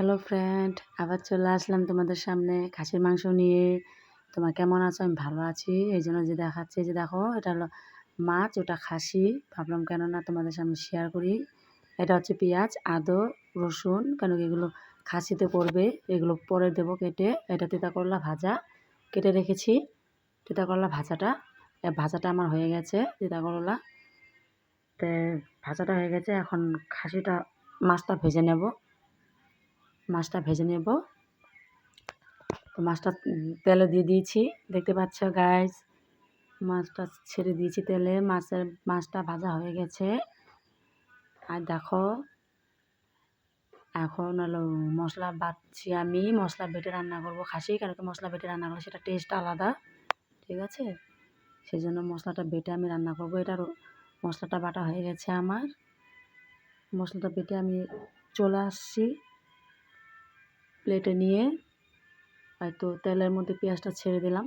Hello friend আবার চলে আসলাম তোমাদের সামনে খাসির মাংস নিয়ে। তোমার কেমন আছো? আমি ভালো আছি। এই জন্য যে দেখাচ্ছি যে দেখো, এটা হলো মাছ, ওটা খাসি। ভাবলাম কেননা তোমাদের সামনে শেয়ার করি। এটা হচ্ছে পেঁয়াজ, আদো, রসুন, কেন এগুলো খাসিতে পড়বে। এগুলো পরে দেবো কেটে। এটা তিতা করলা ভাজা। কেটে রেখেছি তিতা করলা ভাজাটা ভাজাটা আমার হয়ে গেছে তিতা করলা তো ভাজাটা হয়ে গেছে। এখন খাসিটা মাছটা ভেজে নেব। মাছটা ভেজে নেব। তো মাছটা তেলে দিয়ে দিয়েছি। দেখতে পাচ্ছ গাইস মাছটা ছেড়ে দিয়েছি তেলে। মাছের, মাছটা ভাজা হয়ে গেছে। আর দেখো, এখন হলো মশলা বাটছি আমি। মশলা বেটে রান্না করব খাসি কারণ মশলা বেটে রান্না করলে সেটা টেস্ট আলাদা, ঠিক আছে? সেই জন্য মশলাটা বেটে আমি রান্না করব। এটার মশলাটা বাটা হয়ে গেছে আমার। মশলাটা বেটে আমি চলে আসছি। প্লেটে নিয়ে হয়তো তেলের মধ্যে পেঁয়াজটা ছেড়ে দিলাম।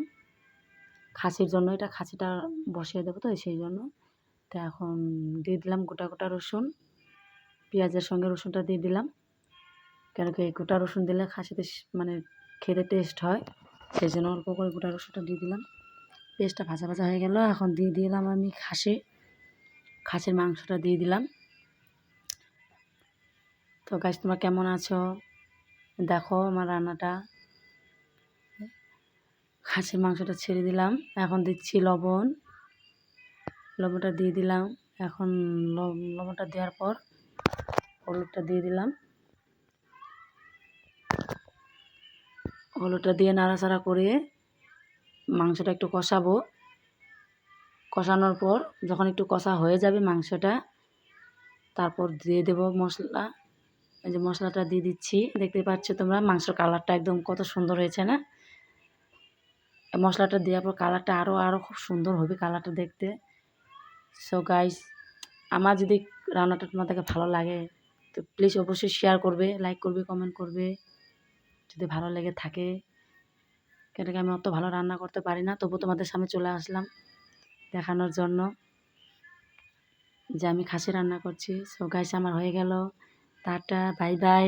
খাসির জন্য, এটা খাসিটা বসিয়ে দেবো তো, সেই জন্য। তো এখন দিয়ে দিলাম গোটা গোটা রসুন। পেঁয়াজের সঙ্গে রসুনটা দিয়ে দিলাম। কেন কি গোটা রসুন দিলে খাসিতে মানে খেতে টেস্ট হয়। সেই জন্য অল্প করে গোটা রসুনটা দিয়ে দিলাম। পেঁয়াজটা ভাজা ভাজা হয়ে গেল। এখন দিয়ে দিলাম আমি খাসি। খাসির মাংসটা দিয়ে দিলাম। তো গাছ তোমরা কেমন আছো? দেখো আমার রান্নাটা। খাসির মাংসটা ছেড়ে দিলাম। এখন দিচ্ছি লবণ। লবণটা দিয়ে দিলাম। এখন লবণটা দেওয়ার পর হলুদটা দিয়ে দিলাম। হলুদটা দিয়ে নাড়াচাড়া করে মাংসটা একটু কষাবো। কষানোর পর যখন একটু কষা হয়ে যাবে মাংসটা, তারপর দিয়ে দেব মশলা। এই যে মশলাটা দিয়ে দিচ্ছি। দেখতে পাচ্ছ তোমরা, মাংসের কালারটা একদম কত সুন্দর হয়েছে না? মশলাটা দেওয়ার পর কালারটা আরও আরও খুব সুন্দর হবে কালারটা দেখতে। সো গাইস আমার যদি রান্নাটা তোমাদেরকে ভালো লাগে, তো প্লিজ অবশ্যই শেয়ার করবে লাইক করবে কমেন্ট করবে। যদি ভালো লেগে থাকে, কেন আমি অত ভালো রান্না করতে পারি না তবু তোমাদের সামনে চলে আসলাম দেখানোর জন্য যে আমি খাসি রান্না করছি। সো গাইস আমার হয়ে গেল। Tata bye bye.